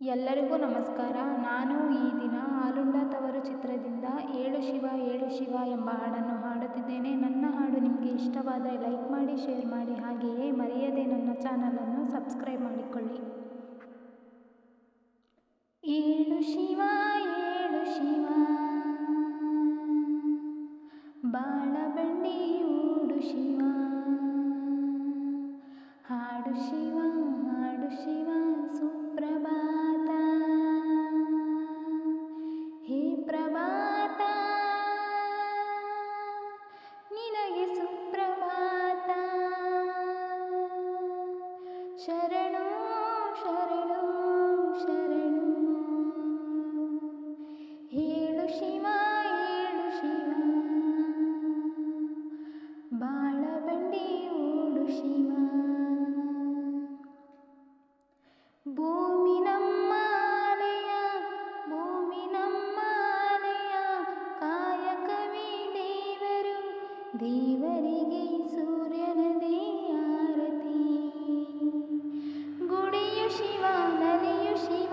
ಎಲ್ಲರಿಗೂ ನಮಸ್ಕಾರ. ನಾನು ಈ ದಿನ ಆಲುಂಡ ತವರು ಚಿತ್ರದಿಂದ ಏಳು ಶಿವ ಏಳು ಶಿವ ಎಂಬ ಹಾಡನ್ನು ಹಾಡುತ್ತಿದ್ದೇನೆ. ನನ್ನ ಹಾಡು ನಿಮಗೆ ಇಷ್ಟವಾದರೆ ಲೈಕ್ ಮಾಡಿ, ಶೇರ್ ಮಾಡಿ, ಹಾಗೆಯೇ ಮರೆಯದೆ ನನ್ನ ಚಾನಲನ್ನು ಸಬ್ಸ್ಕ್ರೈಬ್ ಮಾಡಿಕೊಳ್ಳಿ. ಏಳು ಶಿವ ಏಳು ಶಿವ ಬಾಳಬಂಡಿ ಊಡು ಶಿವ, ಹಾಡು ಶಿವ ದೇವರಿಗೆ ಸೂರ್ಯನದೇ ಆರತಿ ಗುಡಿಯು ಶಿವ ನದಿಯು ಶಿವ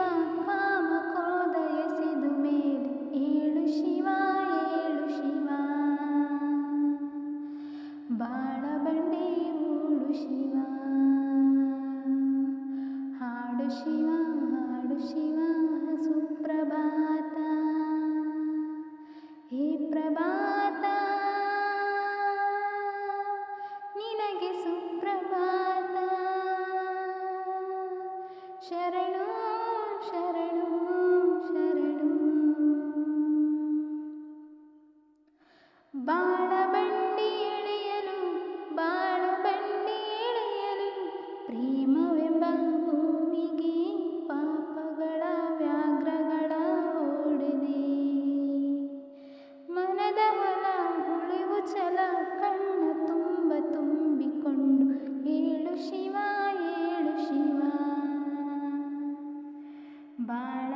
ಶರಣು Bye.